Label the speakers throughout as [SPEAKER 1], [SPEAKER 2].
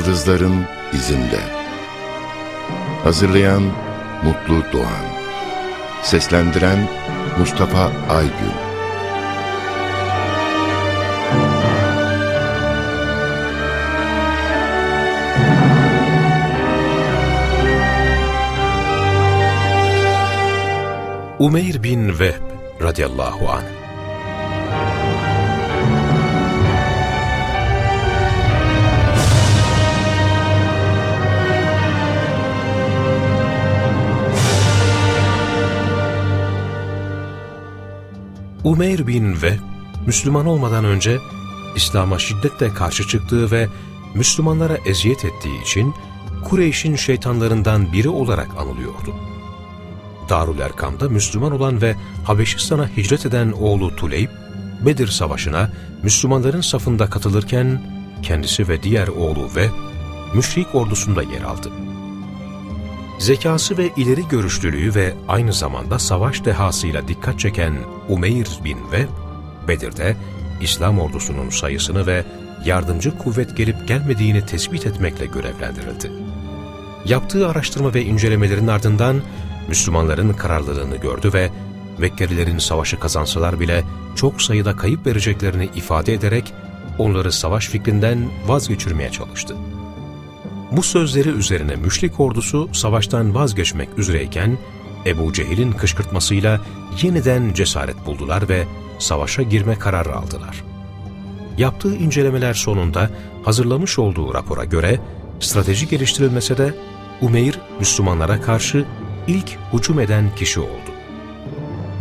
[SPEAKER 1] Yıldızların izinde. Hazırlayan Mutlu Doğan. Seslendiren Mustafa Aygün.
[SPEAKER 2] Umeyr bin Vehb radıyallahu anh. Umeyr bin Vehb, Müslüman olmadan önce İslam'a şiddetle karşı çıktığı ve Müslümanlara eziyet ettiği için Kureyş'in şeytanlarından biri olarak anılıyordu. Darül Erkam'da Müslüman olan ve Habeşistan'a hicret eden oğlu Tuleyb, Bedir Savaşı'na Müslümanların safında katılırken kendisi ve diğer oğlu ve müşrik ordusunda yer aldı. Zekası ve ileri görüşlülüğü ve aynı zamanda savaş dehasıyla dikkat çeken Umeyr bin ve Bedir'de İslam ordusunun sayısını ve yardımcı kuvvet gelip gelmediğini tespit etmekle görevlendirildi. Yaptığı araştırma ve incelemelerin ardından Müslümanların kararlılığını gördü ve Mekkelilerin savaşı kazansalar bile çok sayıda kayıp vereceklerini ifade ederek onları savaş fikrinden vazgeçirmeye çalıştı. Bu sözleri üzerine müşrik ordusu savaştan vazgeçmek üzereyken Ebu Cehil'in kışkırtmasıyla yeniden cesaret buldular ve savaşa girme kararı aldılar. Yaptığı incelemeler sonunda hazırlamış olduğu rapora göre strateji geliştirilmese de Umeyr Müslümanlara karşı ilk hücum eden kişi oldu.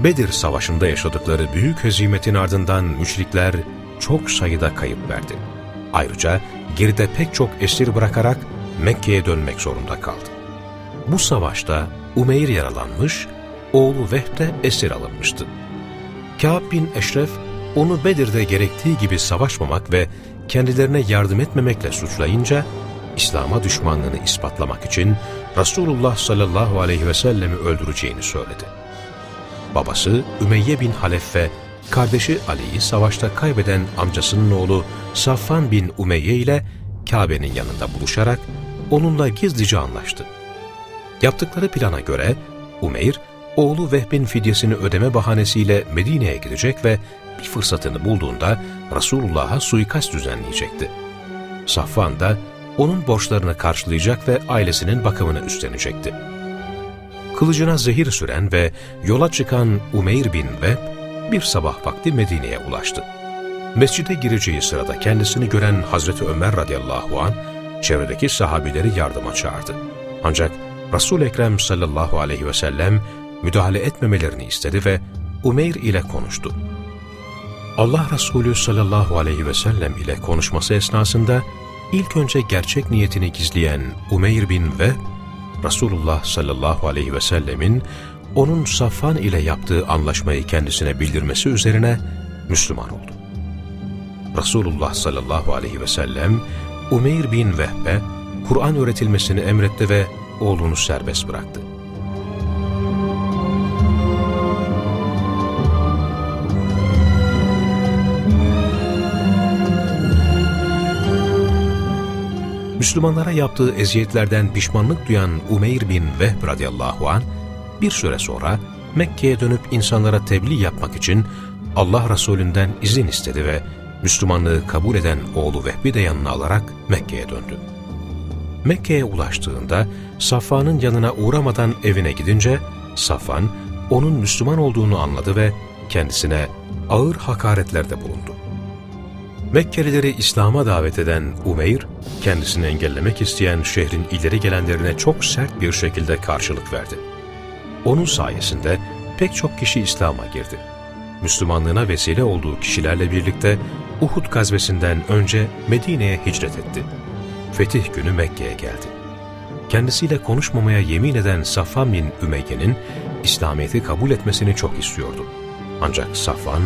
[SPEAKER 2] Bedir Savaşı'nda yaşadıkları büyük hezimetin ardından müşrikler çok sayıda kayıp verdi. Ayrıca geride pek çok esir bırakarak Mekke'ye dönmek zorunda kaldı. Bu savaşta Umeyr yaralanmış, oğlu Vehb esir alınmıştı. Kâb bin Eşref onu Bedir'de gerektiği gibi savaşmamak ve kendilerine yardım etmemekle suçlayınca İslam'a düşmanlığını ispatlamak için Resulullah sallallahu aleyhi ve sellemi öldüreceğini söyledi. Babası Ümeyye bin Halef ve kardeşi Ali'yi savaşta kaybeden amcasının oğlu Safvan bin Umeyye ile Kabe'nin yanında buluşarak onunla gizlice anlaştı. Yaptıkları plana göre Umeyr, oğlu Vehb'in fidyesini ödeme bahanesiyle Medine'ye gidecek ve bir fırsatını bulduğunda Resulullah'a suikast düzenleyecekti. Safvan da onun borçlarını karşılayacak ve ailesinin bakımını üstlenecekti. Kılıcına zehir süren ve yola çıkan Umeyr bin Vehb bir sabah vakti Medine'ye ulaştı. Mescide gireceği sırada kendisini gören Hazreti Ömer radıyallahu an çevredeki sahabileri yardıma çağırdı. Ancak Resul Ekrem sallallahu aleyhi ve sellem müdahale etmemelerini istedi ve Umeyr ile konuştu. Allah Resulü sallallahu aleyhi ve sellem ile konuşması esnasında ilk önce gerçek niyetini gizleyen Umeyr bin ve Resulullah sallallahu aleyhi ve sellemin onun Safvan ile yaptığı anlaşmayı kendisine bildirmesi üzerine Müslüman oldu. Resulullah sallallahu aleyhi ve sellem Umeyr bin Vehbe Kur'an öğretilmesini emretti ve oğlunu serbest bıraktı. Müslümanlara yaptığı eziyetlerden pişmanlık duyan Umeyr bin Vehb radıyallahu an bir süre sonra Mekke'ye dönüp insanlara tebliğ yapmak için Allah Resulünden izin istedi ve Müslümanlığı kabul eden oğlu Vehbi de yanına alarak Mekke'ye döndü. Mekke'ye ulaştığında Safvan'ın yanına uğramadan evine gidince Safvan onun Müslüman olduğunu anladı ve kendisine ağır hakaretlerde bulundu. Mekkelileri İslam'a davet eden Umeyr, kendisini engellemek isteyen şehrin ileri gelenlerine çok sert bir şekilde karşılık verdi. Onun sayesinde pek çok kişi İslam'a girdi. Müslümanlığına vesile olduğu kişilerle birlikte Uhud gazvesinden önce Medine'ye hicret etti. Fetih günü Mekke'ye geldi. Kendisiyle konuşmamaya yemin eden Safvan bin Ümeyye'nin İslamiyet'i kabul etmesini çok istiyordu. Ancak Safvan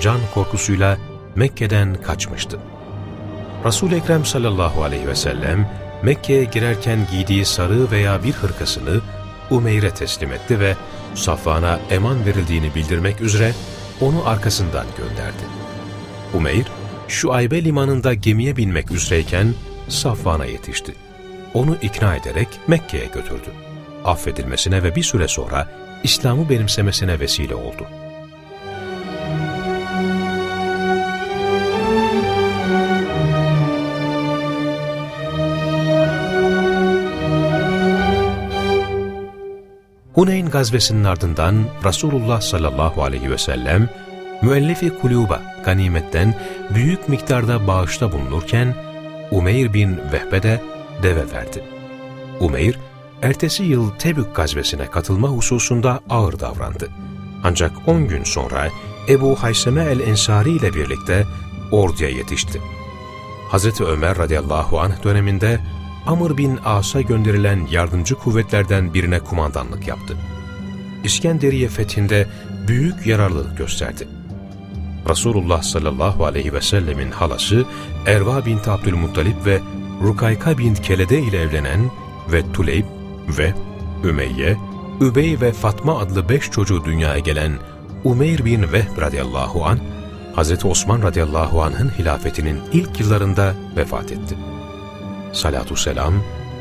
[SPEAKER 2] can korkusuyla Mekke'den kaçmıştı. Resul-i Ekrem sallallahu aleyhi ve sellem Mekke'ye girerken giydiği sarığı veya bir hırkasını Umeyr'e teslim etti ve Safvan'a eman verildiğini bildirmek üzere onu arkasından gönderdi. Umeyr, Şuaybe limanında gemiye binmek üzereyken Safvan'a yetişti. Onu ikna ederek Mekke'ye götürdü. Affedilmesine ve bir süre sonra İslam'ı benimsemesine vesile oldu. Huneyn gazvesinin ardından Resulullah sallallahu aleyhi ve sellem müellefi kuluba ganimetten büyük miktarda bağışta bulunurken Umeyr bin Vehbe de deve verdi. Umeyr, ertesi yıl Tebük gazvesine katılma hususunda ağır davrandı. Ancak 10 gün sonra Ebu Hayseme el-Ensari ile birlikte orduya yetişti. Hz. Ömer radıyallahu anh döneminde Amr bin As'a gönderilen yardımcı kuvvetlerden birine kumandanlık yaptı. İskenderiye fethinde büyük yararlılık gösterdi. Resulullah sallallahu aleyhi ve sellemin halası Erva bint Abdülmuttalip ve Rukayka bint Kelede ile evlenen ve Tuleyb ve Ümeyye, Übey ve Fatma adlı beş çocuğu dünyaya gelen Umeyr bin Vehb radıyallahu an, Hz. Osman radıyallahu anh'ın hilafetinin ilk yıllarında vefat etti. Salatü selam,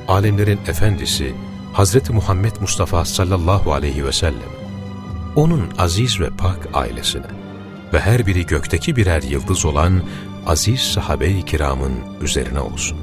[SPEAKER 2] alemlerin efendisi Hz. Muhammed Mustafa sallallahu aleyhi ve sellem, onun aziz ve pak ailesine ve her biri gökteki birer yıldız olan aziz sahabe-i kiramın üzerine olsun.